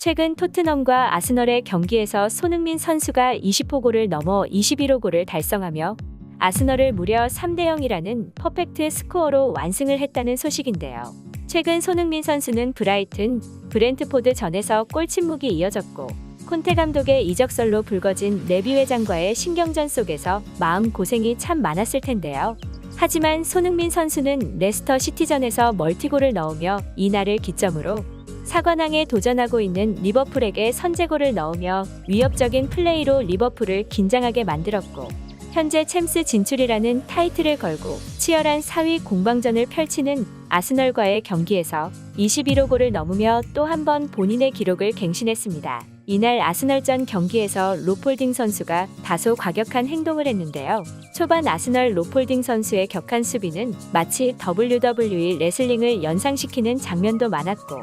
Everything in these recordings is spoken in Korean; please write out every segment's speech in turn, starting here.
최근 토트넘과 아스널의 경기에서 손흥민 선수가 20호 골을 넘어 21호 골을 달성하며 아스널을 무려 3대 0이라는 퍼펙트 스코어로 완승을 했다는 소식인데요. 최근 손흥민 선수는 브라이튼, 브렌트포드 전에서 골 침묵이 이어졌고 콘테 감독의 이적설로 불거진 레비 회장과의 신경전 속에서 마음 고생이 참 많았을 텐데요. 하지만 손흥민 선수는 레스터 시티전에서 멀티골을 넣으며 이날을 기점으로 사관왕에 도전하고 있는 리버풀에게 선제골을 넣으며 위협적인 플레이로 리버풀을 긴장하게 만들었고 현재 챔스 진출이라는 타이틀을 걸고 치열한 4위 공방전을 펼치는 아스널과의 경기에서 21호 골을 넘으며 또 한 번 본인의 기록을 갱신했습니다. 이날 아스널전 경기에서 로폴딩 선수가 다소 과격한 행동을 했는데요. 초반 아스널 로폴딩 선수의 격한 수비는 마치 WWE 레슬링을 연상시키는 장면도 많았고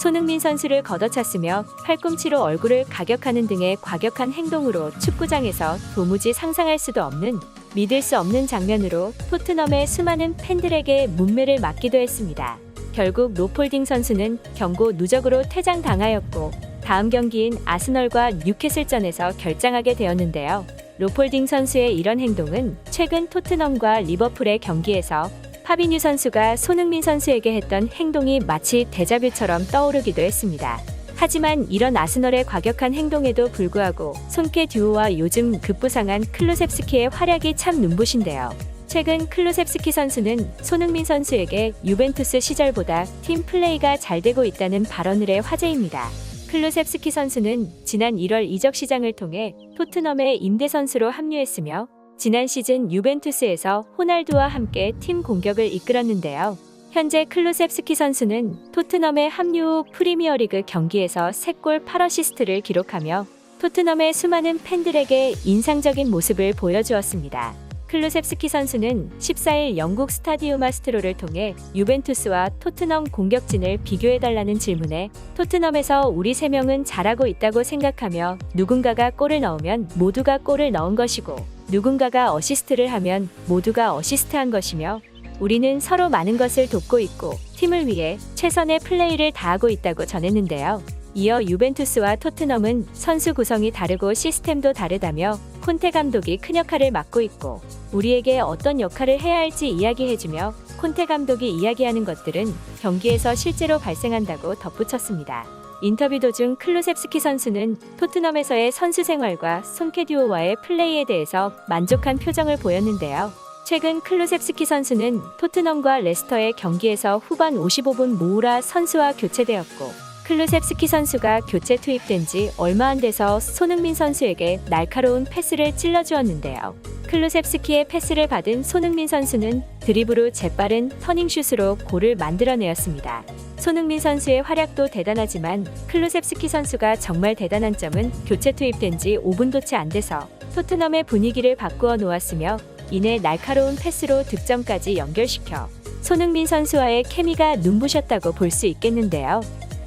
손흥민 선수를 걷어찼으며 팔꿈치로 얼굴을 가격하는 등의 과격한 행동으로 축구장에서 도무지 상상할 수도 없는 믿을 수 없는 장면으로 토트넘의 수많은 팬들에게 문매를 맞기도 했습니다. 결국 로폴딩 선수는 경고 누적으로 퇴장당하였고 다음 경기인 아스널과 뉴캐슬전에서 결장하게 되었는데요. 로폴딩 선수의 이런 행동은 최근 토트넘과 리버풀의 경기에서 파비뉴 선수가 손흥민 선수에게 했던 행동이 마치 데자뷰처럼 떠오르기도 했습니다. 하지만 이런 아스널의 과격한 행동에도 불구하고 손케 듀오와 요즘 급부상한 클루셉스키의 활약이 참 눈부신데요. 최근 클루셉스키 선수는 손흥민 선수에게 유벤투스 시절보다 팀 플레이가 잘 되고 있다는 발언을 해 화제입니다. 클루셉스키 선수는 지난 1월 이적 시장을 통해 토트넘의 임대 선수로 합류했으며 지난 시즌 유벤투스에서 호날두와 함께 팀 공격을 이끌었는데요. 현재 클루셉스키 선수는 토트넘의 합류 후 프리미어리그 경기에서 3골 8어시스트를 기록하며 토트넘의 수많은 팬들에게 인상적인 모습을 보여주었습니다. 클루셉스키 선수는 14일 영국 스타디우마 스트로를 통해 유벤투스와 토트넘 공격진을 비교해달라는 질문에 토트넘에서 우리 세 명은 잘하고 있다고 생각하며 누군가가 골을 넣으면 모두가 골을 넣은 것이고 누군가가 어시스트를 하면 모두가 어시스트한 것이며 우리는 서로 많은 것을 돕고 있고 팀을 위해 최선의 플레이를 다하고 있다고 전했는데요. 이어 유벤투스와 토트넘은 선수 구성이 다르고 시스템도 다르다며 콘테 감독이 큰 역할을 맡고 있고 우리에게 어떤 역할을 해야 할지 이야기해주며 콘테 감독이 이야기하는 것들은 경기에서 실제로 발생한다고 덧붙였습니다. 인터뷰 도중 클루셉스키 선수는 토트넘에서의 선수 생활과 손케듀오와의 플레이에 대해서 만족한 표정을 보였는데요. 최근 클루셉스키 선수는 토트넘과 레스터의 경기에서 후반 55분 모우라 선수와 교체되었고 클루셉스키 선수가 교체 투입된 지 얼마 안 돼서 손흥민 선수에게 날카로운 패스를 찔러주었는데요. 클루셉스키의 패스를 받은 손흥민 선수는 드리브로 재빠른 터닝슛으로 골을 만들어내었습니다. 손흥민 선수의 활약도 대단하지만 클루셉스키 선수가 정말 대단한 점은 교체 투입된 지 5분도 채 안 돼서 토트넘의 분위기를 바꾸어 놓았으며 이내 날카로운 패스로 득점까지 연결시켜 손흥민 선수와의 케미가 눈부셨다고 볼 수 있겠는데요.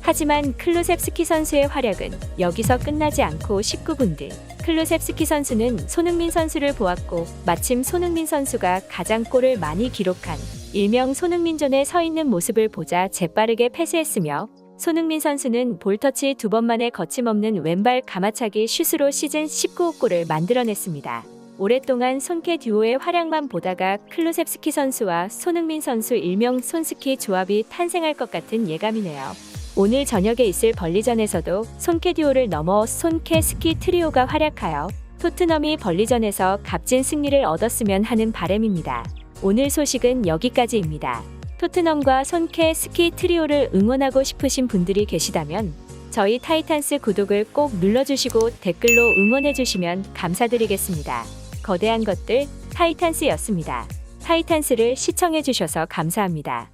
하지만 클루셉스키 선수의 활약은 여기서 끝나지 않고 19분 뒤 클루셉스키 선수는 손흥민 선수를 보았고 마침 손흥민 선수가 가장 골을 많이 기록한 일명 손흥민존에 서 있는 모습을 보자 재빠르게 패스했으며 손흥민 선수는 볼터치 두 번만에 거침없는 왼발 가마차기 슛으로 시즌 19호 골을 만들어냈습니다. 오랫동안 손케 듀오의 활약만 보다가 클루셉스키 선수와 손흥민 선수 일명 손스키 조합이 탄생할 것 같은 예감이네요. 오늘 저녁에 있을 벌리전에서도 손케 듀오를 넘어 손케 스키 트리오가 활약하여 토트넘이 벌리전에서 값진 승리를 얻었으면 하는 바램입니다. 오늘 소식은 여기까지입니다. 토트넘과 손케 스키 트리오를 응원하고 싶으신 분들이 계시다면 저희 타이탄스 구독을 꼭 눌러주시고 댓글로 응원해주시면 감사드리겠습니다. 거대한 것들 타이탄스였습니다. 타이탄스를 시청해주셔서 감사합니다.